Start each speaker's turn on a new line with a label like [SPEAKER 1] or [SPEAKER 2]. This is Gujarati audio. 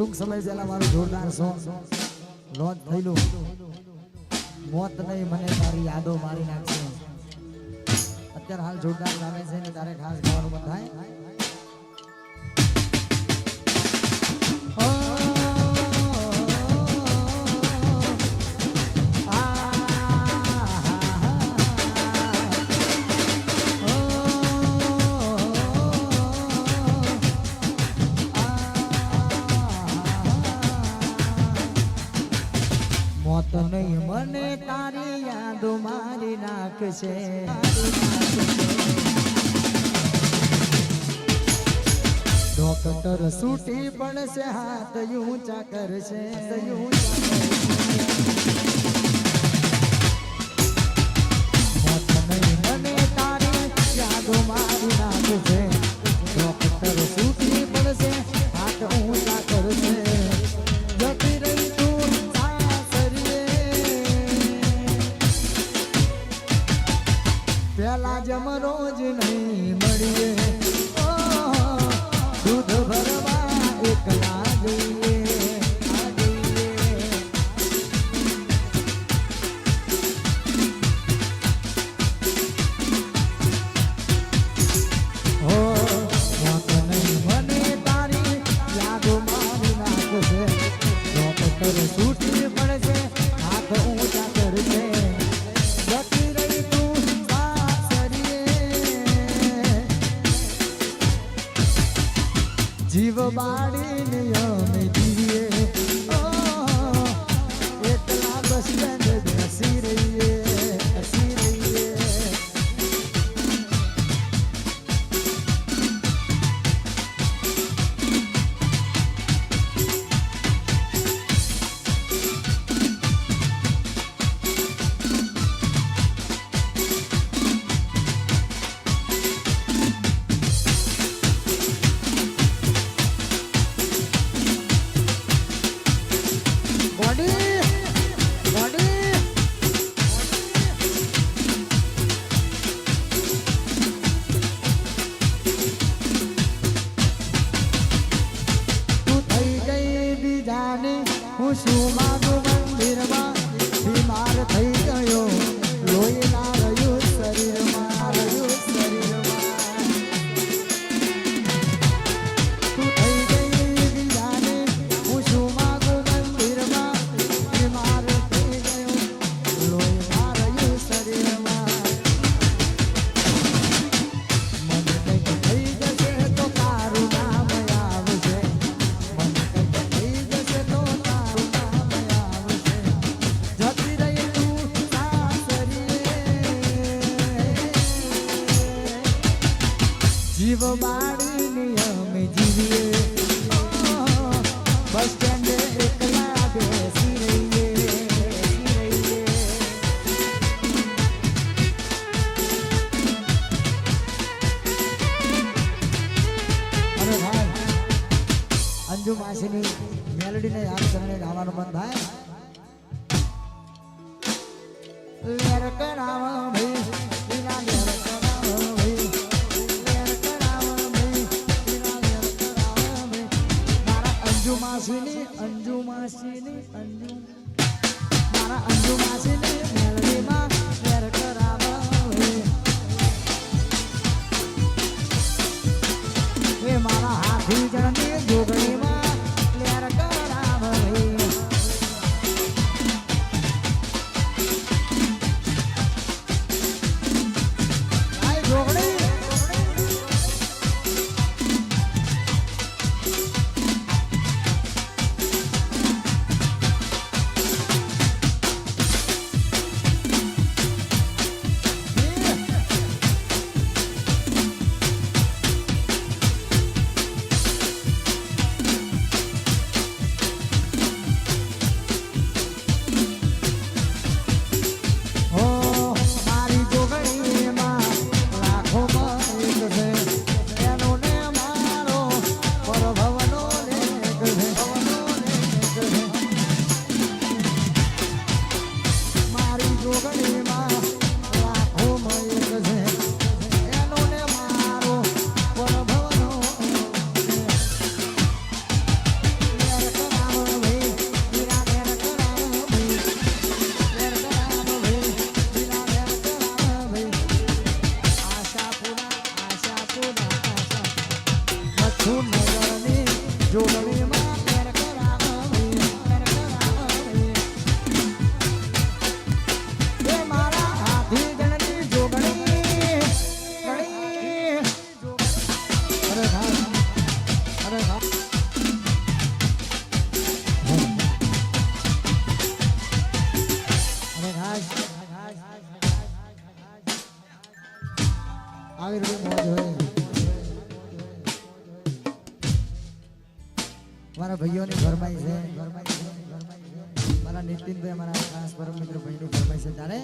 [SPEAKER 1] ટૂંક સમય પહેલા મારું જોરદાર સોંગ લોન્ચ થયેલું મોત નહીં, મને તારી યાદો મારી નાખશે. અત્યારે હાલ જોરદાર ગામે છે ને તારે ખાસ ગાવાનું મન નહીં મને તારી યાદો મારી નાખશે ડોક્ટર સૂટી પડશે, હાથ ઊંચા કરશે. મને તારી યાદો મારી નાખશે પેલા જમ રોજ નહીં મળીએ. દૂધ ભરવા એકલા જઈએ. જીવ 数麻。જીવ બાળીને અમે જીવીએ. બસ સ્ટેન્ડે એકલા બેસી રહીએ અરે ભાઈ, અંજુ માસીની મેલડીને યાદ કરીને ગાવાનું મન થાય. લેર કરાવ Joe Marie. મારા ભાઈઓની ફરમાઈ છે. મારા નીતિનભાઈ મારા ખાસ પરમ મિત્ર ભાઈની ફરમાઈ છે. ત્યારે